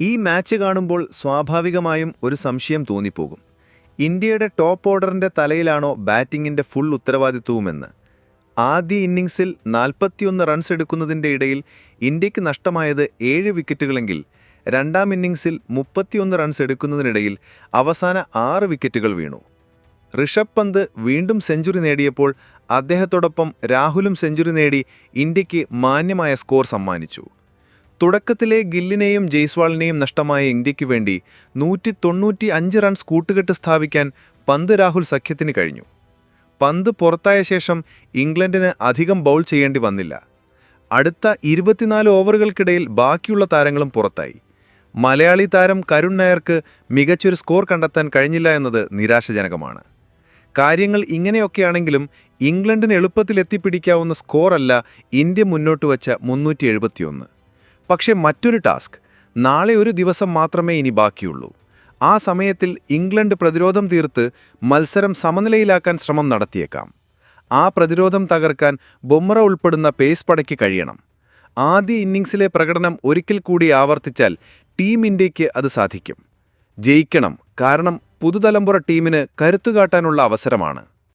ഈ മാച്ച് കാണുമ്പോൾ സ്വാഭാവികമായും ഒരു സംശയം തോന്നിപ്പോകും. ഇന്ത്യയുടെ ടോപ്പ് ഓർഡറിന്റെ തലയിലാണോ ബാറ്റിംഗിന്റെ ഫുൾ ഉത്തരവാദിത്വവുമെന്ന്. ആദ്യ ഇന്നിങ്സിൽ നാൽപ്പത്തിയൊന്ന് റൺസ് എടുക്കുന്നതിന്റെ ഇടയിൽ ഇന്ത്യയ്ക്ക് നഷ്ടമായത് ഏഴ് വിക്കറ്റുകളെങ്കിൽ രണ്ടാം ഇന്നിങ്സിൽ മുപ്പത്തിയൊന്ന് റൺസ് എടുക്കുന്നതിനിടയിൽ അവസാന ആറ് വിക്കറ്റുകൾ വീണു. ഋഷഭ് പന്ത് വീണ്ടും സെഞ്ചുറി നേടിയപ്പോൾ അദ്ദേഹത്തോടൊപ്പം രാഹുലും സെഞ്ചുറി നേടി ഇന്ത്യയ്ക്ക് മാന്യമായ സ്കോർ സമ്മാനിച്ചു. തുടക്കത്തിലെ ഗില്ലിനെയും ജയ്സ്വാളിനെയും നഷ്ടമായ ഇന്ത്യയ്ക്കു വേണ്ടി നൂറ്റി തൊണ്ണൂറ്റി അഞ്ച് റൺസ് കൂട്ടുകെട്ട് സ്ഥാപിക്കാൻ പന്ത് രാഹുൽ സഖ്യത്തിന് കഴിഞ്ഞു. പന്ത് പുറത്തായ ശേഷം ഇംഗ്ലണ്ടിന് അധികം ബൗൾ ചെയ്യേണ്ടി വന്നില്ല. അടുത്ത ഇരുപത്തിനാല് ഓവറുകൾക്കിടയിൽ ബാക്കിയുള്ള താരങ്ങളും പുറത്തായി. മലയാളി താരം കരുൺ നായർക്ക് മികച്ചൊരു സ്കോർ കണ്ടെത്താൻ കഴിഞ്ഞില്ല എന്നത് നിരാശജനകമാണ്. കാര്യങ്ങൾ ഇങ്ങനെയൊക്കെയാണെങ്കിലും ഇംഗ്ലണ്ടിന് എളുപ്പത്തിൽ എത്തിപ്പിടിക്കാവുന്ന സ്കോറല്ല ഇന്ത്യ മുന്നോട്ട് വച്ച മുന്നൂറ്റി എഴുപത്തിയൊന്ന് പക്ഷേ മറ്റൊരു ടാസ്ക്. നാളെ ഒരു ദിവസം മാത്രമേ ഇനി ബാക്കിയുള്ളൂ. ആ സമയത്തിൽ ഇംഗ്ലണ്ട് പ്രതിരോധം തീർത്ത് മത്സരം സമനിലയിലാക്കാൻ ശ്രമം നടത്തിയേക്കാം. ആ പ്രതിരോധം തകർക്കാൻ ബൊമ്മറ ഉൾപ്പെടുന്ന പേസ് പടയ്ക്ക് കഴിയണം. ആദ്യ ഇന്നിംഗ്സിലെ പ്രകടനം ഒരിക്കൽ കൂടി ആവർത്തിച്ചാൽ ടീം ഇന്ത്യയ്ക്ക് അത് സാധിക്കും. ജയിക്കണം കാരണം പുതുതലമുറ ടീമിന് കരുത്തുകാട്ടാനുള്ള അവസരമാണ്.